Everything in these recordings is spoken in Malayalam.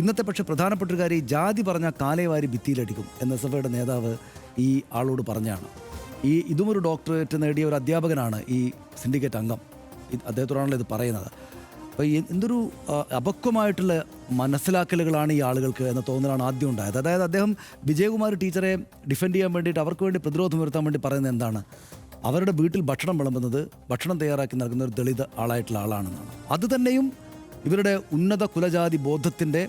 ഇന്നത്തെ പക്ഷേ പ്രധാനപ്പെട്ട ഒരു കാര്യം ജാതി പറഞ്ഞ കാലേവാരി ഭിത്തിയിലടിക്കും എൻ എസ് എഫ് ഐയുടെ നേതാവ് ഈ ആളോട് പറഞ്ഞാണ്. ഈ ഇതും ഒരു ഡോക്ടറേറ്റ് നേടിയ ഒരു അധ്യാപകനാണ് ഈ സിൻഡിക്കേറ്റ് അംഗം. അദ്ദേഹത്തോടാണല്ലോ ഇത് പറയുന്നത്. അപ്പോൾ എന്തൊരു അപക്വമായിട്ടുള്ള മനസ്സിലാക്കലുകളാണ് ഈ ആളുകൾക്ക് എന്ന തോന്നലാണ് ആദ്യം ഉണ്ടായത്. അതായത് അദ്ദേഹം വിജയകുമാർ ടീച്ചറെ ഡിഫെൻഡ് ചെയ്യാൻ വേണ്ടിയിട്ട് അവർക്ക് വേണ്ടി പ്രതിരോധം ഉയർത്താൻ വേണ്ടി പറയുന്നത് എന്താണ്? അവരുടെ വീട്ടിൽ ഭക്ഷണം വിളമ്പുന്നത് ഭക്ഷണം തയ്യാറാക്കി നൽകുന്ന ഒരു ദളിത് ആളായിട്ടുള്ള ആളാണെന്നാണ്. അതുതന്നെയും ഇവരുടെ ഉന്നത കുലജാതി ബോധത്തിന്റെ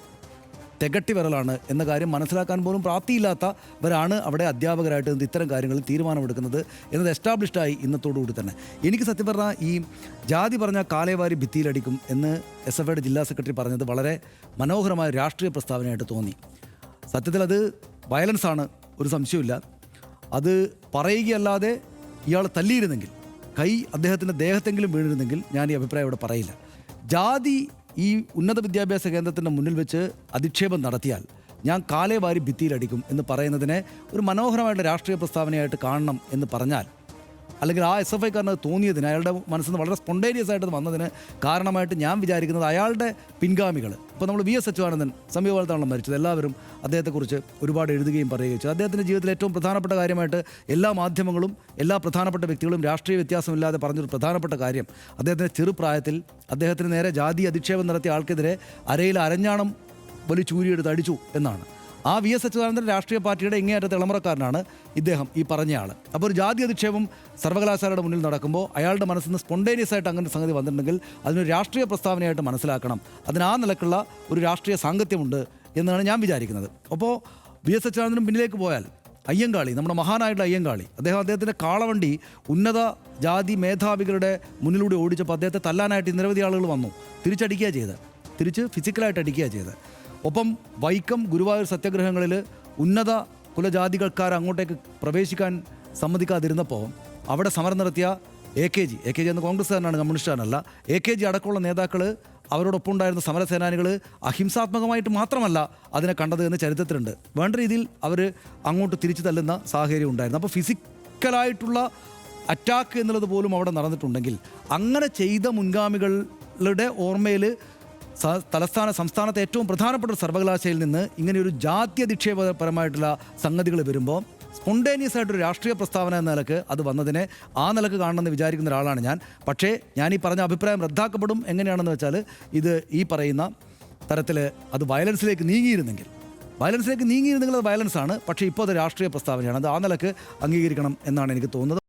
തികട്ടി വിരലാണ് എന്ന കാര്യം മനസ്സിലാക്കാൻ പോലും പ്രാപ്തിയില്ലാത്തവരാണ് അവിടെ അധ്യാപകരായിട്ട് ഇത്തരം കാര്യങ്ങളിൽ തീരുമാനമെടുക്കുന്നത് എന്നത് എസ്റ്റാബ്ലിഷ്ഡായി ഇന്നത്തോടുകൂടി തന്നെ. എനിക്ക് സത്യം പറഞ്ഞാൽ ഈ ജാതി പറഞ്ഞ കാലേവാരി ഭിത്തിയിലടിക്കും എന്ന് എസ് എഫ് ഐയുടെ ജില്ലാ സെക്രട്ടറി പറഞ്ഞത് വളരെ മനോഹരമായ രാഷ്ട്രീയ പ്രസ്താവനയായിട്ട് തോന്നി. സത്യത്തിൽ അത് വയലൻസ് ആണ് ഒരു സംശയമില്ല അത് പറയുകയല്ലാതെ ഇയാൾ തല്ലിയിരുന്നെങ്കിൽ കൈ അദ്ദേഹത്തിന്റെ ദേഹത്തെങ്കിലും വീണിരുന്നെങ്കിൽ ഞാൻ ഈ അഭിപ്രായം ഇവിടെ പറയില്ല. ജാതി ഈ ഉന്നത വിദ്യാഭ്യാസ കേന്ദ്രത്തിന്റെ മുന്നിൽ വെച്ച് അധിക്ഷേപം നടത്തിയാൽ ഞാൻ കാലേ വാരി ഭിത്തിയിലടിക്കും എന്ന് പറയുന്നതിനെ ഒരു മനോഹരമായിട്ടുള്ള രാഷ്ട്രീയ പ്രസ്താവനയായിട്ട് കാണണം എന്ന് പറഞ്ഞാൽ അല്ലെങ്കിൽ ആ എസ് എഫ് ഐക്കാരന് തോന്നിയതിന് അയാളുടെ മനസ്സിൽ നിന്ന് വളരെ സ്പോണ്ടേനിയസ് ആയിട്ട് വന്നതിന് കാരണമായിട്ട് ഞാൻ വിചാരിക്കുന്നത് അയാളുടെ പിൻഗാമികൾ ഇപ്പോൾ നമ്മൾ വി എസ് അച്യുതാനന്ദൻ സമീപകാലത്താണല്ലോ മരിച്ചത്. എല്ലാവരും അദ്ദേഹത്തെക്കുറിച്ച് ഒരുപാട് എഴുതുകയും പറയുകയും ചെയ്തു. അദ്ദേഹത്തിന്റെ ജീവിതത്തിൽ ഏറ്റവും പ്രധാനപ്പെട്ട കാര്യമായിട്ട് എല്ലാ മാധ്യമങ്ങളും എല്ലാ പ്രധാനപ്പെട്ട വ്യക്തികളും രാഷ്ട്രീയ വ്യത്യാസമില്ലാതെ പറഞ്ഞൊരു പ്രധാനപ്പെട്ട കാര്യം അദ്ദേഹത്തിന്റെ ചെറുപ്രായത്തിൽ അദ്ദേഹത്തിന് നേരെ ജാതി അധിക്ഷേപം നടത്തിയ ആൾക്കെതിരെ അരയിൽ അരഞ്ഞാണം വലിച്ചൂരിയെടുത്ത് അടിച്ചു എന്നാണ്. ആ വി എസ് അച്യുതാനന്ദൻ രാഷ്ട്രീയ പാർട്ടിയുടെ ഇങ്ങേയറ്റത്തെ തിളമുറക്കാരനാണ് ഇദ്ദേഹം ഈ പറഞ്ഞയാൾ അപ്പോൾ ഒരു ജാതി അധിക്ഷേപം സർവകലാശാലയുടെ മുന്നിൽ നടക്കുമ്പോൾ അയാളുടെ മനസ്സിൽ നിന്ന് സ്പോണ്ടേനിയസ് ആയിട്ട് അങ്ങനെ സംഗതി വന്നിട്ടുണ്ടെങ്കിൽ അതിനൊരു രാഷ്ട്രീയ പ്രസ്താവനയായിട്ട് മനസ്സിലാക്കണം. അതിന് ആ നിലക്കുള്ള ഒരു രാഷ്ട്രീയ സാങ്കത്യമുണ്ട് എന്നാണ് ഞാൻ വിചാരിക്കുന്നത്. അപ്പോൾ വി എസ് അച്യുതാനന്ദനും പിന്നിലേക്ക് പോയാൽ അയ്യങ്കാളി നമ്മുടെ മഹാനായിട്ടുള്ള അയ്യങ്കാളി അദ്ദേഹം അദ്ദേഹത്തിന്റെ കാളവണ്ടി ഉന്നത ജാതി മേധാവികളുടെ മുന്നിലൂടെ ഓടിച്ചപ്പോൾ അദ്ദേഹത്തെ തല്ലാനായിട്ട് നിരവധി ആളുകൾ വന്നു. തിരിച്ചടിക്കുക ചെയ്ത് തിരിച്ച് ഫിസിക്കലായിട്ട് അടിക്കുക ചെയ്ത് ഒപ്പം വൈക്കം ഗുരുവായൂർ സത്യഗ്രഹങ്ങളിൽ ഉന്നത കുലജാതികൾക്കാർ അങ്ങോട്ടേക്ക് പ്രവേശിക്കാൻ സമ്മതിക്കാതിരുന്നപ്പോൾ അവിടെ സമരം നടത്തിയ A K G A K G എന്ന കോൺഗ്രസ്സുകാരനാണ് കമ്മ്യൂണിസ്റ്റുകാരനല്ല എ കെ ജി അടക്കമുള്ള നേതാക്കൾ അവരോടൊപ്പം ഉണ്ടായിരുന്ന സമരസേനാനികൾ അഹിംസാത്മകമായിട്ട് മാത്രമല്ല അതിനെ കണ്ടത് എന്ന് ചരിത്രത്തിലുണ്ട്. വേണ്ട രീതിയിൽ അവർ അങ്ങോട്ട് തിരിച്ചു തല്ലുന്ന സാഹചര്യം ഉണ്ടായിരുന്നു. അപ്പോൾ ഫിസിക്കലായിട്ടുള്ള അറ്റാക്ക് എന്നുള്ളത് പോലും അവിടെ നടന്നിട്ടുണ്ടെങ്കിൽ അങ്ങനെ ചെയ്ത മുൻഗാമികളുടെ ഓർമ്മയിൽ തലസ്ഥാന സംസ്ഥാനത്തെ ഏറ്റവും പ്രധാനപ്പെട്ട ഒരു സർവകലാശാലയിൽ നിന്ന് ഇങ്ങനെ ഒരു ജാത്യധിക്ഷേപപരമായിട്ടുള്ള സംഗതികൾ വരുമ്പോൾ സ്പോണ്ടേനിയസ് ആയിട്ട് ഒരു രാഷ്ട്രീയ പ്രസ്താവന എന്ന നിലയ്ക്ക് അത് വന്നതിനെ ആ നിലയ്ക്ക് കാണണമെന്ന് വിചാരിക്കുന്ന ഒരാളാണ് ഞാൻ. പക്ഷേ ഞാൻ ഈ പറഞ്ഞ അഭിപ്രായം റദ്ദാക്കപ്പെടും എങ്ങനെയാണെന്ന് വെച്ചാൽ ഇത് ഈ പറയുന്ന തരത്തിൽ അത് വയലൻസിലേക്ക് നീങ്ങിയിരുന്നെങ്കിൽ. വയലൻസിലേക്ക് നീങ്ങിയിരുന്നെങ്കിൽ അത് വയലൻസ് ആണ് പക്ഷേ ഇപ്പോൾ അത് രാഷ്ട്രീയ പ്രസ്താവനയാണ്. അത് ആ നിലയ്ക്ക് അംഗീകരിക്കണം എന്നാണ് എനിക്ക് തോന്നുന്നത്.